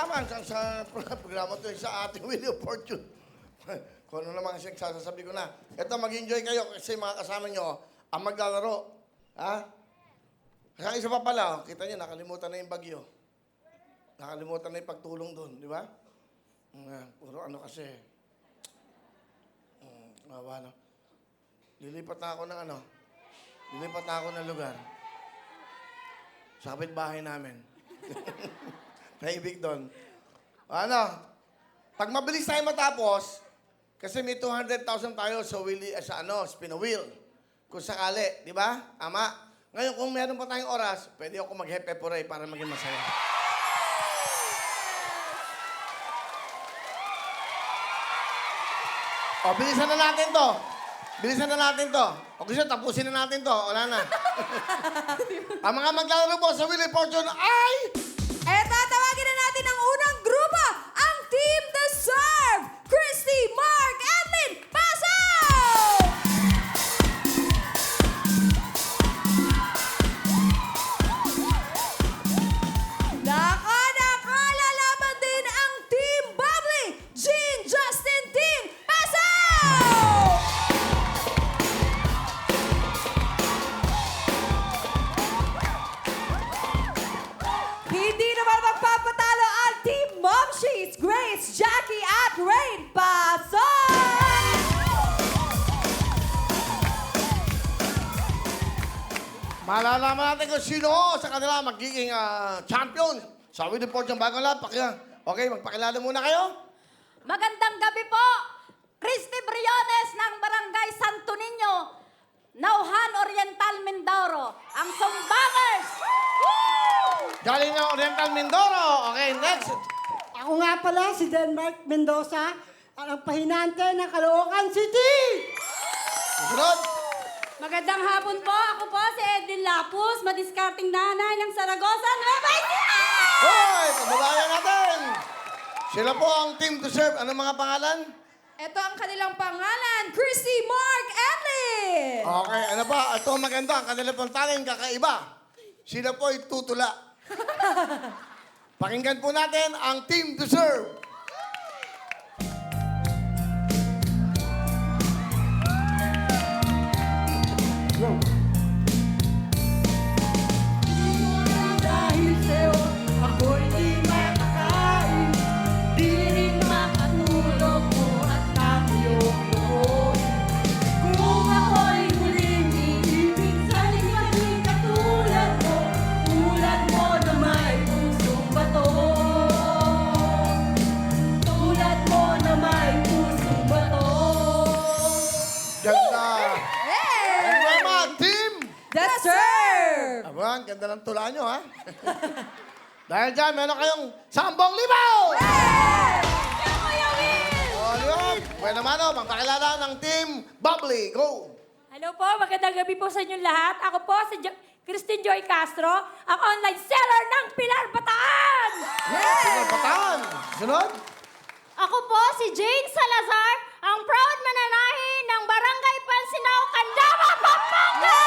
malaman sa, sa programa to sa ating Wheel of Fortune. Kung ano naman kasi sasasabi ko na. Ito, mag-enjoy kayo kasi mga kasama nyo ang maglalaro. Ha? Kaya isa pa pala, oh, kita nyo, nakalimutan na yung bagyo. Nakalimutan na yung pagtulong doon, di ba? Mm, puro ano kasi. Mm, awa na. Lilipat na ako ng ano. Lilipat na ako ng lugar. Sa kapitbahay namin. Naibig doon. Ano? Pag mabilis tayo matapos, kasi may 200,000 tayo sa wheel, eh, sa ano, spin wheel. Kung sakali, di ba? Ama. Ngayon, kung meron pa tayong oras, pwede ako mag-hepe para maging masaya. O, bilisan na natin to. Bilisan na natin to. O gusto, tapusin na natin to. Wala na. Ang mga maglalaro po sa Wheel of Fortune ay... Malalaman natin kung sino sa kanila magiging ah, champion sa of Fortune bago lang. Pakila. Okay, magpakilala muna kayo. Magandang gabi po! Christy Briones ng Barangay Santo Niño, Nauhan Oriental, Mindoro. Ang Sumbangers! Galing ng Oriental Mindoro. Okay, next. Ako nga pala si Denmark Mendoza, ang pahinante ng Caloocan City! Sunod. Magandang hapon po. Ako po si Edlin Lapus, madiskarting nanay ng Saragosa, Nueva Ecija! Hoy, kababayan natin. Sila po ang team to serve. Ano mga pangalan? Ito ang kanilang pangalan, Christy, Mark, Edlin! Okay, ano pa? Ito ang maganda. Ang kanila pong talent kakaiba. Sila po ay tutula. Pakinggan po natin ang team to serve. Dahil dyan, meron kayong sambong libaw! O, di ba? Pwede naman, oh, magpakilala ng team Bubbly. Go! Hello po, magandang gabi po sa inyong lahat. Ako po si jo- Christine Joy Castro, ang online seller ng Pilar Bataan! Sunod, Patan. Sunod? Ako po si Jane Salazar, ang proud mananahi ng Barangay Pansinaw, Candaba, Pampanga!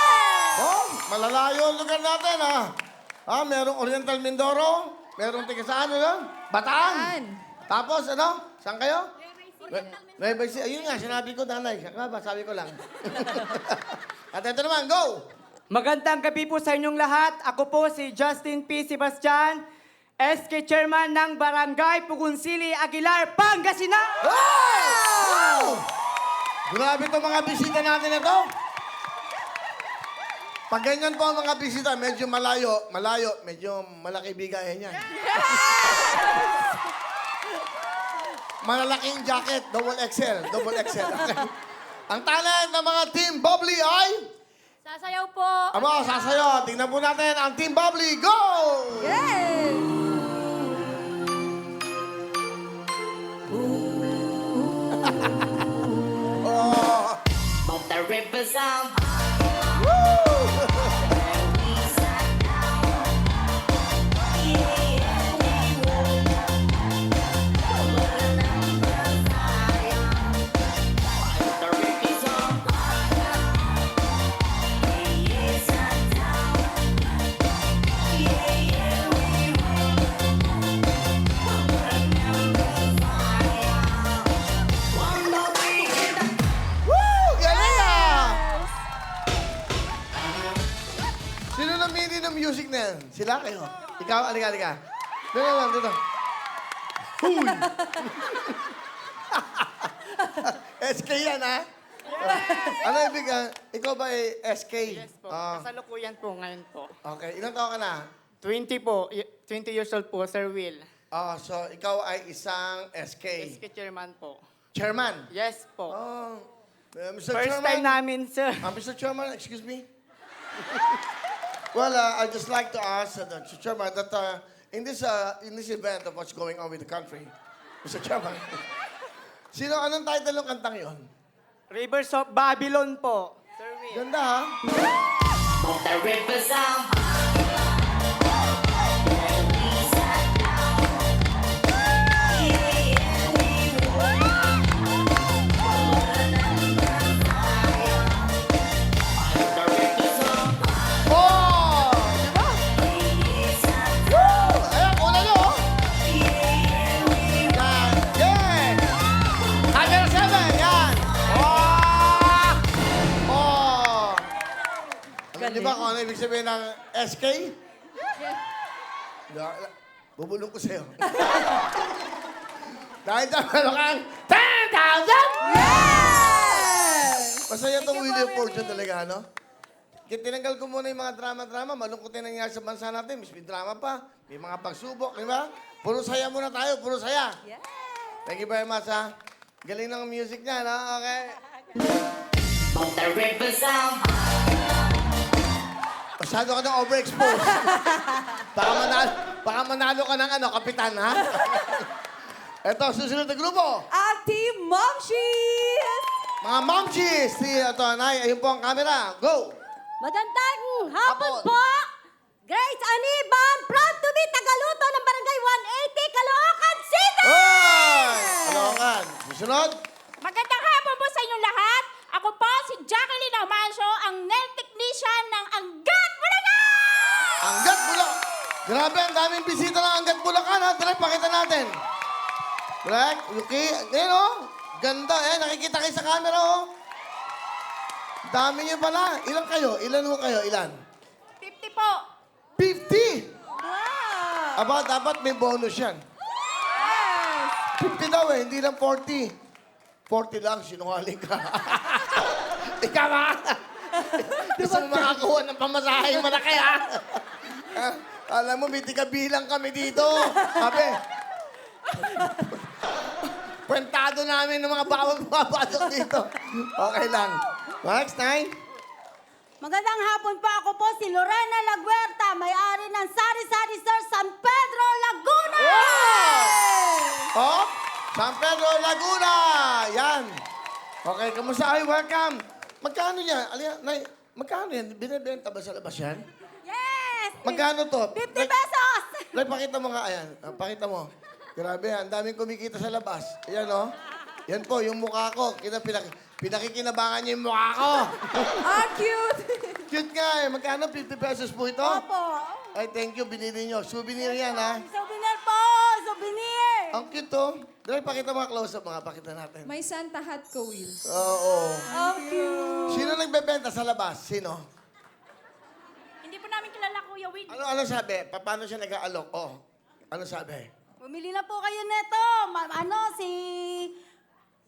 Oh, malalayo ang lugar natin, ha? Ah, merong Oriental Mindoro, merong tiga saan, ano? Bataan. Bataan. Tapos, ano? Saan kayo? Nueva Ecija. Ayun nga, sinabi ko, nanay. Saka ba? Sabi ko lang. At ito naman, go! Magandang gabi po sa inyong lahat. Ako po si Justin P. Sebastian, SK Chairman ng Barangay Pugunsili, Aguilar, Pangasinan! Wow! Grabe itong mga bisita natin ito. Pag ganyan po ang mga bisita, medyo malayo, malayo, medyo malaki bigayan yan. Malalaking jacket, double XL, double XL. ang talent ng mga team Bubbly ay... Sasayaw po. Aba, sasayo. Tingnan po natin ang team Bubbly. Go! Yay! Oh. But the rivers of Woo! music na yan? Sila kayo? Ikaw, alika, alika. Dito lang, dito. Huy! SK yan, ha? Ano ibig, ah? Ikaw ba ay SK? Yes po. Ah, Kasalukuyan po ngayon po. okay, ilang taon ka na? 20 po. y- 20 years old po, Sir Will. Ah, so ikaw ay isang SK. SK chairman po. Chairman? Yes po. Oh, uh, Mr. First Chairman. time namin, sir. Uh, Mr. Chairman, excuse me. well, uh, I'd just like to ask uh, the Chairman that uh, in this uh, in this event of what's going on with the country, Mr. Chairman, sino anong title ng kantang yon? Rivers of Babylon po. Sir Will. Ganda ha? Won't the river sound? SK? Yeah. Bubulong ko sa'yo. Dahil dyan, meron kang 10,000! Yes! Masaya itong Wheel of Fortune talaga, ano? Tinanggal ko muna yung mga drama-drama. Malungkot yung nangyari sa bansa natin. Mas may drama pa. May mga pagsubok, di ba? Puro saya muna tayo. Puro saya. Yes! Thank you very much, ha? Galing ng music niya, no? Okay. Won't the river sound? Masyado ka ng overexposed. baka, manalo, baka manalo ka ng ano, kapitan, ha? Ito, susunod na grupo. Ang Team Momshies! Mga momchies. Si, ito, Nay, ayun po ang camera. Go! Magandang hapon Hapon. po! Grace Aniban, proud to be Tagaluto ng Barangay 180, Caloocan City! Oy! Kalokan. Susunod. Magandang hapon po sa inyong lahat. Ako po si Jacqueline Amancio, ang nail technician ng Angat Bulacan! Anggat Bulak. Grabe, ang daming bisita ng Anggat Bulacan, ha? Tara, pakita natin. Black, Yuki, ayun, oh. Ganda, eh. Nakikita kayo sa camera, oh. Dami niyo pala. Ilan kayo? Ilan mo kayo? Ilan? 50 po. 50! Wow! Aba, dapat may bonus yan. 50 daw eh, hindi lang 40. 40 lang, sinungaling ka. Ikaw ba? Gusto mo makakuha ng pamasahe malaki, ha? Ah, Alam mo, may bilang kami dito. Sabi, Kwentado namin ng mga bawal pumapasok dito. Okay lang. Next, nine. Magandang hapon po. Ako po si Lorena Laguerta, may-ari ng Sari Sari Sir San Pedro, Laguna! Oh, San Pedro, Laguna. Yan. Okay, kamusta kayo? Welcome. Magkano yan? Alin, nay, magkano yan? Binibenta ba sa labas yan? Yes! Magkano to? 50 Like, pesos! like, pakita mo nga, ayan. Ah, Pakita mo. Grabe, ang daming kumikita sa labas. Ayan, oh. Yan po, yung mukha ko. Kita, pinak pinakikinabangan niya yung mukha ko. Ang cute! Cute nga eh. Magkano? 50 pesos po ito? Opo. Ay, thank you. Binili nyo. Souvenir yan, ha? Souvenir! Ang cute, oh. Dali, pakita mga close-up, mga. Pakita natin. May Santa hat ko, Will. Oo. Ang cute! Sino nagbebenta sa labas? Sino? Hindi po namin kilala Kuya Will. Ano ano sabi? Pa- Paano siya nag-aalok? Oh. Ano sabi? Bumili na po kayo neto. Ma- ano, si...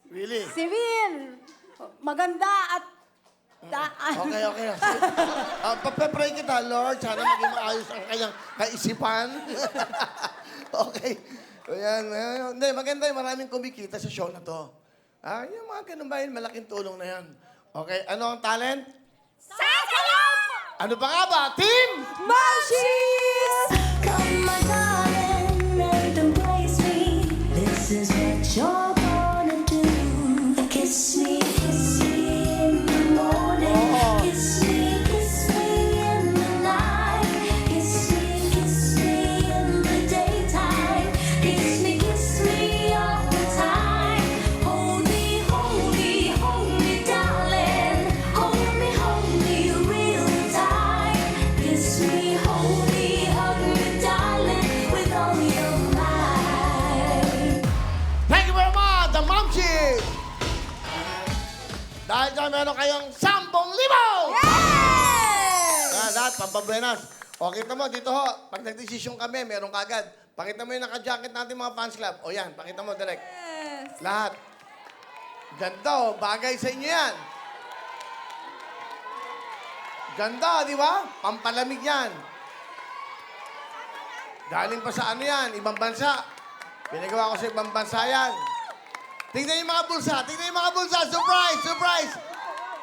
Really? Si Will. Maganda at... Ta- Okay, okay. Uh, Papapray kita, Lord. Sana maging maayos ang kanyang kaisipan. okay. Ayan, ayan. Hindi, maganda yung maraming kumikita sa show na to. Ah, yung mga ganun ba yun, malaking tulong na yan. Okay, ano ang talent? Sasayaw! Ano pa nga ba? Team! Momshies! Come, my nagdesisyon kami, meron kagad. Pakita mo yung naka-jacket natin mga fans club. O yan, pakita mo direct. Yes. Lahat. Ganda oh, bagay sa inyo yan. Ganda, di ba? Pampalamig yan. Galing pa sa ano yan, ibang bansa. Pinagawa ko sa ibang bansa yan. Tingnan yung mga bulsa, tingnan yung mga bulsa. Surprise, surprise.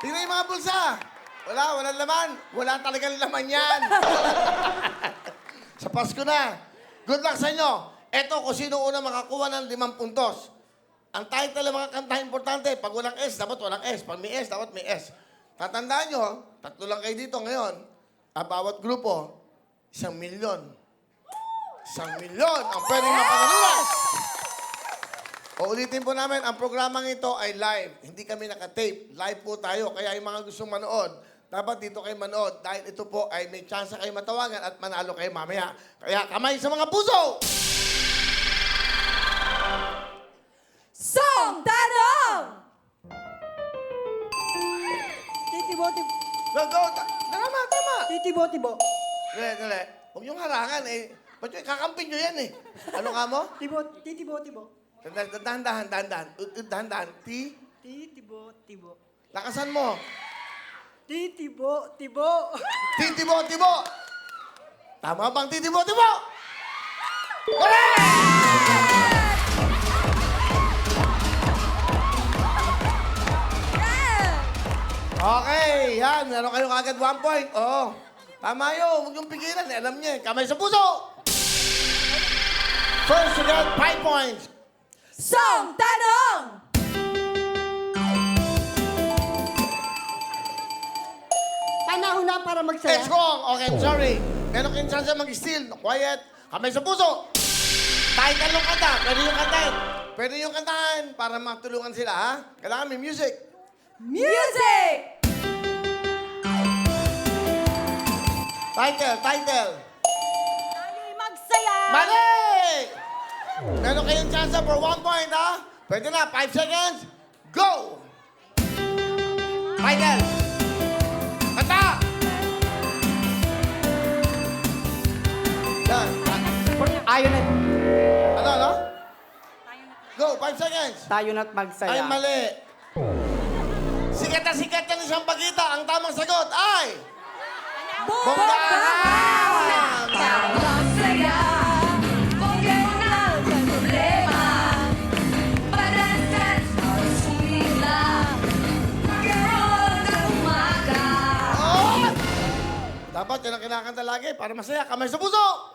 Tingnan yung mga bulsa. Wala, walang laman. Wala talagang laman yan. sa Pasko na. Good luck sa inyo. Eto, kung sino una makakuha ng limang puntos. Ang title ng mga kanta importante, pag walang S, dapat walang S. Pag may S, dapat may S. Tatandaan nyo, tatlo lang kayo dito ngayon. Ang bawat grupo, isang milyon. Isang milyon ang pwedeng mapanalunan. O ulitin po namin, ang programang ito ay live. Hindi kami nakatape. Live po tayo. Kaya yung mga gustong manood, dapat dito kayo manood dahil ito po ay may chance kayo matawagan at manalo kayo mamaya. Kaya kamay sa mga puso! Song Tanong! Titibo, tibo. Go, go! Ta- Tama, tama! Titibo, tibo. Dali, dali. Huwag niyong harangan eh. Ba't yung kakampin niyo yan eh? Ano nga mo? Tibo, titibo, tibo. Dahan, dahan, dahan, dahan. Uh, uh, Dahan, dahan. Ti, Titibo, tibo. lakasan mo. Titibo, tibo. Titibo, tibo. Tama bang titibo, tibo? Correct! Okay, yan. Meron kayo kagad one point. Oo. Tama yun. Huwag yung pigilan. Eh, Alam niya. eh. Kamay sa puso. First to get five points. Song Tanong! Panahon na para magsaya. It's wrong. Okay, I'm sorry. Meron kayong chance mag-steal. Quiet. Kamay sa puso. Title ng kanta. Pwede yung kantahin. Pwede yung kantahan para matulungan sila, ha? Kailangan may music. Music! Title, title. Magsaya! Mali! Meron kayong chance for one point, ha? Pwede na. Five seconds. Go! Title. Yan. Ayaw na, Ano, ano? Go, five seconds. tayo na't magsaya. Ay, mali. Sikat na sikat yan isang pagkita. Ang tamang sagot ay... Umaga. Oh! Dapat yan ang kinakanta lagi para masaya. Kamay sa puso!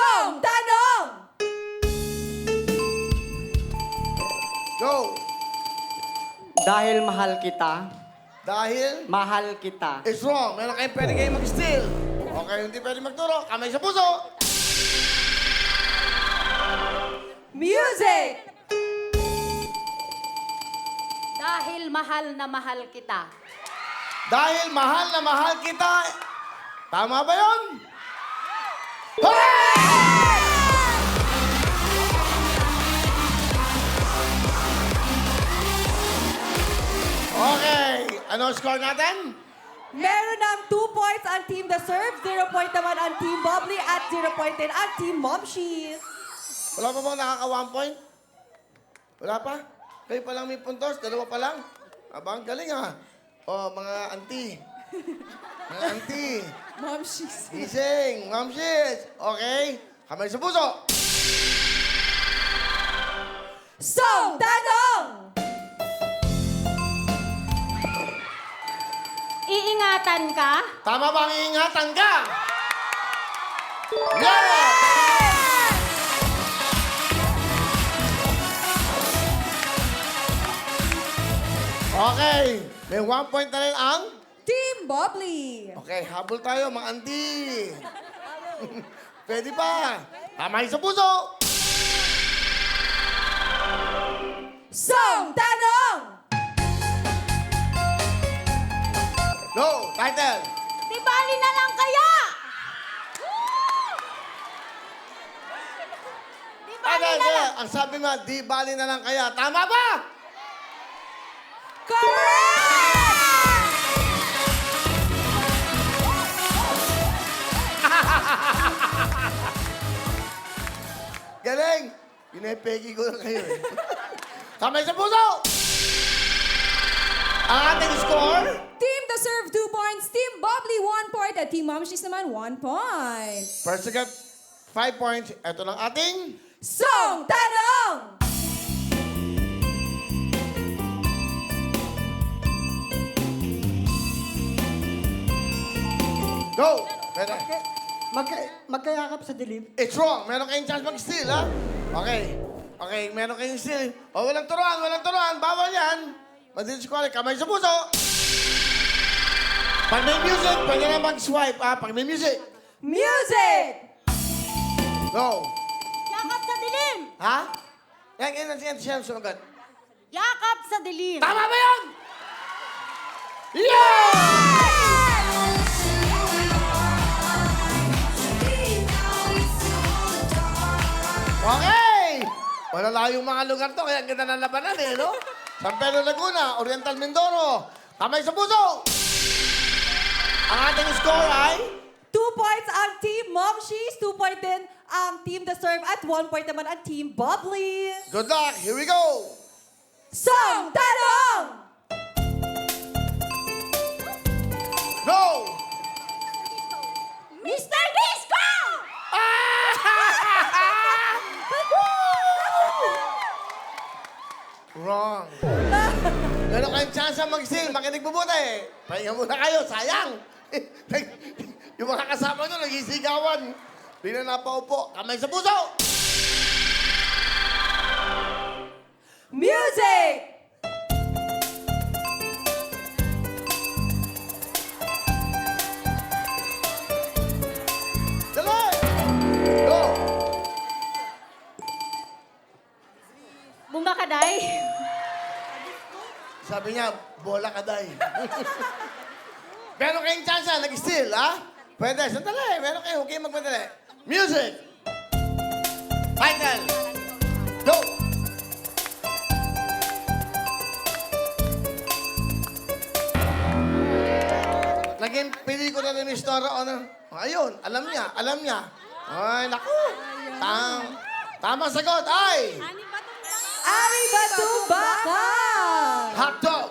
Song Tanong! Go! Dahil mahal kita, Dahil mahal kita. it's wrong. Meron kayong pwede kayo mag-steal. Okay, hindi pwede magturo. Kamay sa puso! Music! Dahil mahal na mahal kita. Dahil mahal na mahal kita. Tama ba yun? Okay. Ano ang score natin? Meron ng 2 points ang Team The Serve, 0 point naman ang Team Bubbly at 0 point din ang Team Momshies. Wala pa bang nakaka one point? Wala pa? Kayo pa lang may puntos, dalawa pa lang. Abang galing ha. O, mga auntie. Mga auntie. Momshies. Gising, mamsis. Okay? Kamay sa puso. Song Tanong! Iingatan ka? Tama ba ang iingatan ka? Yeah! Okay. May one point na rin ang... Team Bubbly. Okay, habol tayo, mga auntie. Pwede pa. Kamay sa puso. Song Tanong! Go, title. Di bali na lang kaya! Di bali na lang. ang sabi mo, di bali na lang kaya. Tama ba? Correct! Pinepegi ko na kayo eh. Kamay sa puso! Ang ating score, Team The Serve, 2 points. Team Bubbly, 1 point. At Team Momshies naman, 1 point. first to get 5 points. Ito lang ating Song Tanong! go! Pwede. Magka, magkayakap sa dilim. It's wrong. Meron kayong chance mag-steal, ha? Okay. Okay, meron kayong steal. O, walang turuan, walang turuan. Bawal yan. Madidisqualify. Kamay sa puso. Pag may music, pwede na mag-swipe, ha? Pag may music. Music! Go. Yakap sa dilim! Ha? Yan, yan, yan, siya sumagot. Yakap sa dilim! Tama ba yun? Yeah! Okay! Malala yung mga lugar to, kaya ang ganda ng labanan eh, no? San Pedro Laguna, Oriental Mindoro. Kamay sa puso! Ang ating score ay... 2 points ang Team Momshies, 2 point din ang Team The Serve, at 1 point naman ang Team Bubbly. Good luck! Here we go! Song Tanong! Mag-steal. Makinig mabuti. Pahinga muna kayo. Sayang. yung mga kasama nyo, nagisigawan. Hindi na napaupo. Kamay sa puso. Music! Bola ka, day. Meron kayong chance, nag-steal, ha? Pwede. Sandali. Meron kayo. Huwag kayong magmadali. Music! Final! Go! Naging pelikula ni Miss Nora Honor. Ayun, alam niya, alam niya. Ay, naku. Tam tama sagot ay Ari Batubaka! hot dog.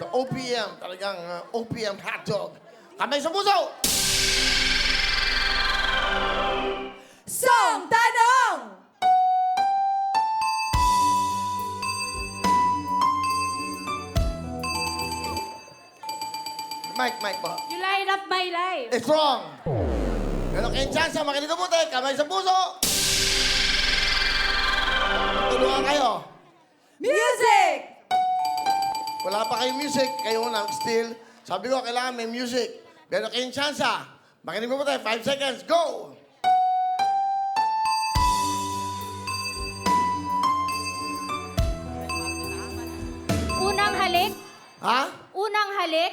The OPM, talagang uh, OPM hot dog. Kamay sa puso! Song Tanong! Mike, Mike po. You light up my life. It's wrong. Meron kayong chance, makinig ka buti. Kamay sa puso. Tulungan kayo. Music! Wala pa kayong music, kayo na still. Sabi ko, kailangan may music. Meron kayong chance, makinig mo buti. Five seconds, go! Unang halik? Ha? Unang halik?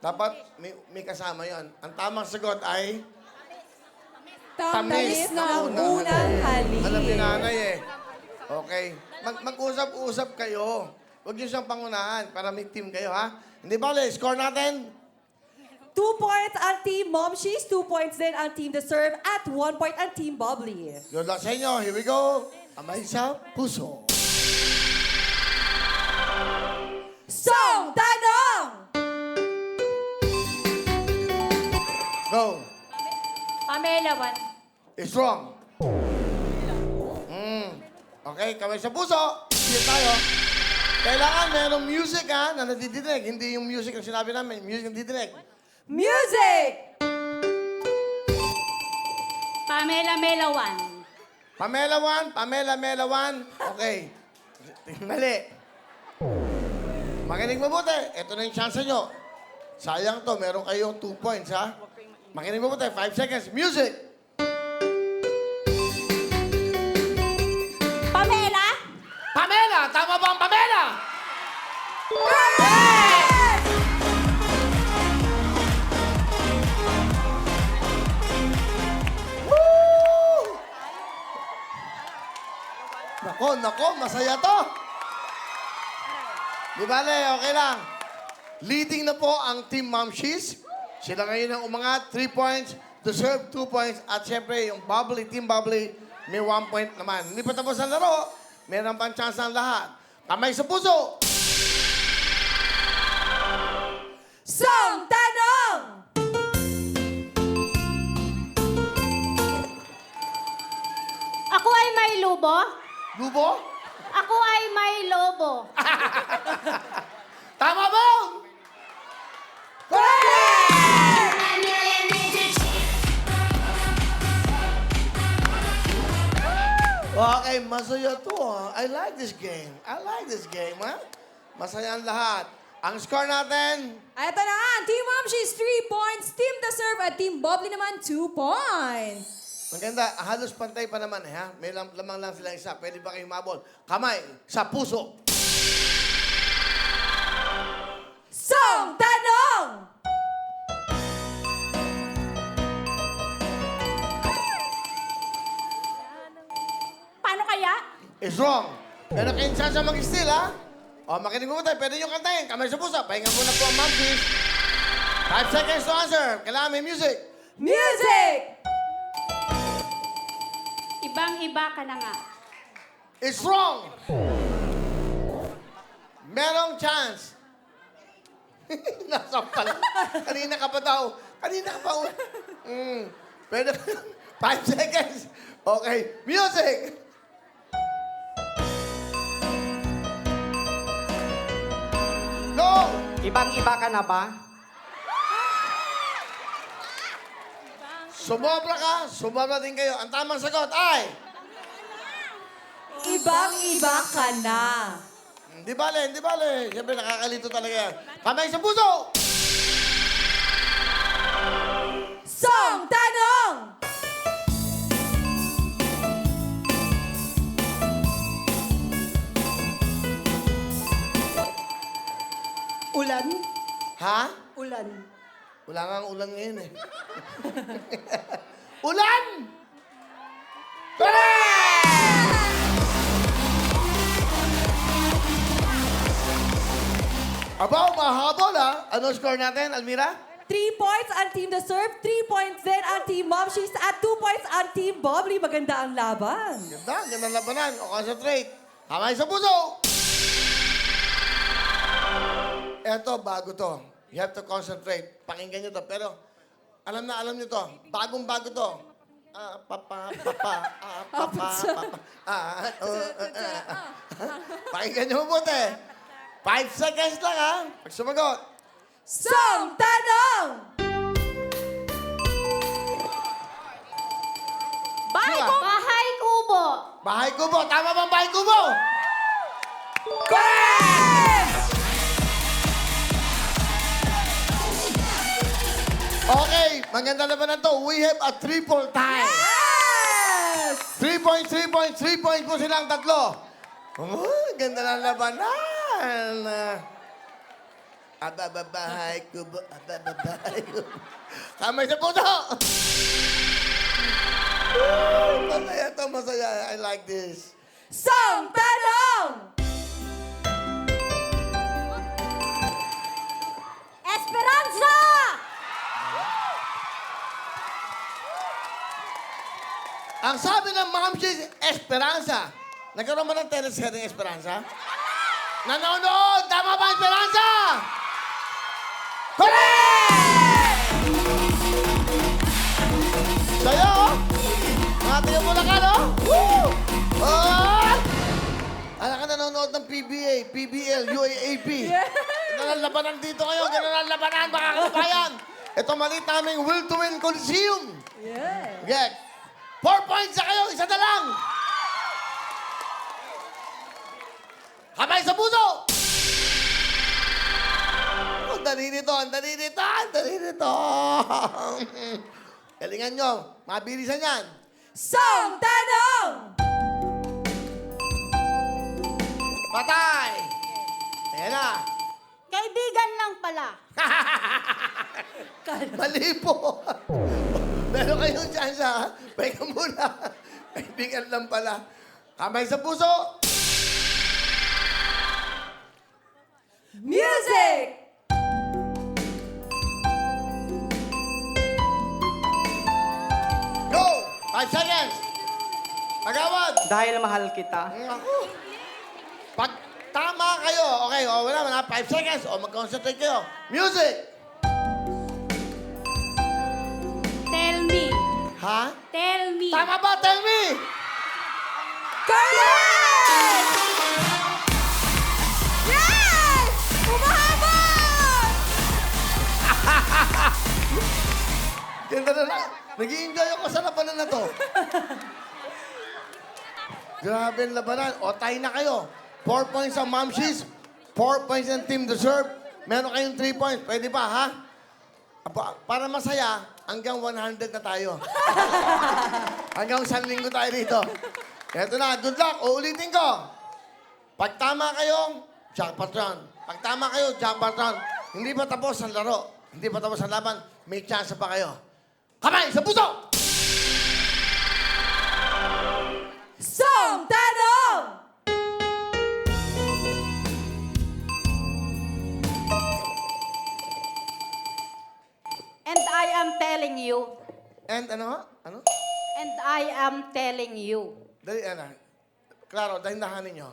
Dapat may, may kasama yon. Ang tamang sagot ay... Tamis ng unang unang halik. Alam ni nanay eh. Okay. Mag, mag-usap-usap kayo. Huwag niyo siyang pangunahan para may team kayo, ha? Hindi ba, Le? Score natin? 2 points ang Team Momshies, 2 points din ang Team The Serve, at 1 point ang Team Bubbly. Good luck sa inyo. Here we go. Amay sa puso. Song Tanong! Pamela, one. It's wrong. Mm. Okay, kamay sa puso. Sige tayo. Kailangan merong music ha, na nadidinig. Hindi yung music na sinabi namin. Music na nadidinig. Music! Pamela, Mela, one. Pamela 1, Pamela Mela 1. Okay. Mali. Makinig mabuti. Ito na yung chance nyo. Sayang to, meron kayong 2 points ha. Makinig mabuti. 5 seconds. Music! Pamela? Pamela! Tama ba ang Pamela? Woo! Nako, nako, masaya to. Di bale, okay lang. Leading na po ang Team Mamshies. Sila ngayon ang umangat. 3 points. Deserve 2 points. At syempre, yung Bubbly, Team Bubbly, may 1 point naman. Hindi pa tapos ang laro. Meron pang chance ang lahat. Kamay sa puso. Song Tanong! Ako ay may lubo. Lubo? Ako ay may lobo. Tama ba? Okay, masaya to. ah. I like this game. I like this game, ha? Masaya ang lahat. Ang score natin, Ito na nga, Team Mamshies 3 points, Team The Serve at Team Bubbly naman 2 points. maganda, halos pantay pa naman, eh, ha? May lam- lamang lang sila isa. Pwede ba kayong mabol? Kamay sa puso. Song Tanong! Is wrong. Pero kayong chance mag-steal, ha? O, makinig mo tayo. Pwede nyo kantayin. Kamay sa puso. Pahinga muna po ang mamsis. Five seconds to answer. Kailangan may music. Music! Ibang-iba ka na nga. It's wrong. Merong chance. Nasa pala. Kanina ka pa daw. Kanina ka pa. Mm. Pwede Five seconds. Okay. Music. Ibang-iba ka na ba? Sumobra ka, sumobra din kayo. Ang tamang sagot ay... Ibang-iba ka na. Hindi bale, hindi bale. Siyempre, nakakalito talaga yan. Kamay sa puso! Song Tanong! Ulan? Ha? Ulan. Wala nga ang ulan ngayon eh. ulan! Correct! Abaw, mahabol ha. Ano score natin, Almira? 3 points ang Team The Serve, 3 points din ang Team Mamshies at 2 points ang Team Bubbly. Maganda ang laban. Ganda, ganda ang labanan. O concentrate. Kamay sa puso! Eto, bago to. You have to concentrate. Pakinggan nyo to. Pero, alam na alam nyo to. Bagong bago to. Ah, papa, papa, ah, papa, papa. Ah, uh, uh, uh, ah. Pakinggan nyo mabuti. Five seconds lang, ha? Pag sumagot. Song Tanong! Bahay ko. Bahay kubo. Bahay kubo. Tama bang bahay kubo? Correct! Okay, maganda na ba na to? We have a triple tie. Yes! 3 points, 3 points, 3 points po silang tatlo. Oh, ganda ng labanan. Abababahay ko ba? Abababahay ko. Kamay sa puso! Woo! Masaya to, masaya. I like this. Song Tanong! Esperanza! Ang sabi ng Ma'am Cheese, Esperanza. Nagkaroon ba ng teleserye Esperanza? Nanonood! Tama ba, Esperanza? Correct! Sa'yo, oh. Mga tayo mo na ka, no? Woo! Oh! Alam ka nanonood ng PBA, PBL, UAAP. Ganun ang labanan dito ngayon. Ganun labanan, mga kabayan. Ito maliit naming Will to Win Coliseum. Yeah. Okay. Four points na kayo, isa na lang. Kamay sa puso! Ang dali nito, ang dali nito, ang dali nito. Galingan nyo, mabilisan yan. Song Tanong! Patay! Ayan na. Kaibigan lang pala. Mali po. Meron kayong chance, ha? Pahinga muna. Kaibigan lang pala. Kamay sa puso! Music! Go! Five seconds! Agawad! Dahil mahal kita. Mm, Ako! Pag tama kayo, okay, o wala, wala, five seconds, o mag-concentrate kayo. Music! Tell Ha? Tell me. Tama ba? Tell me! Correct! Yes! Umahabol! Ganda na na. Nag-i-enjoy ako sa labanan na to. Grabe ang labanan. O, tayo na kayo. 4 points ang Mamshis. 4 points ang Team Deserve. Meron kayong 3 points. Pwede ba, ha? Aba, Para masaya, hanggang 100 na tayo. hanggang isang linggo tayo dito. Eto na, good luck. Uulitin ko. Pag tama kayo, jackpot round. Pag tama kayo, jackpot round. Hindi pa tapos ang laro. Hindi pa tapos ang laban. May chance pa kayo. Kamay sa puso! Song Tanong! Am telling you. And ano? Ano? And I am telling you. Dali, ano? Klaro, dahindahanin nyo.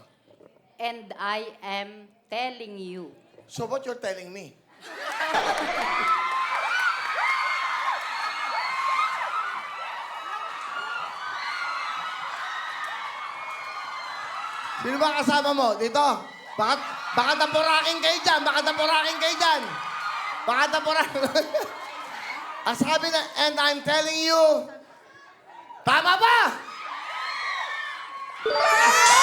And I am telling you. So what you're telling me? Sino ba kasama mo dito? Baka, baka tapurakin kayo dyan. Baka tapurakin kayo dyan. Baka tapurakin. Ang sabi na, and I'm telling you, tama ba? Let's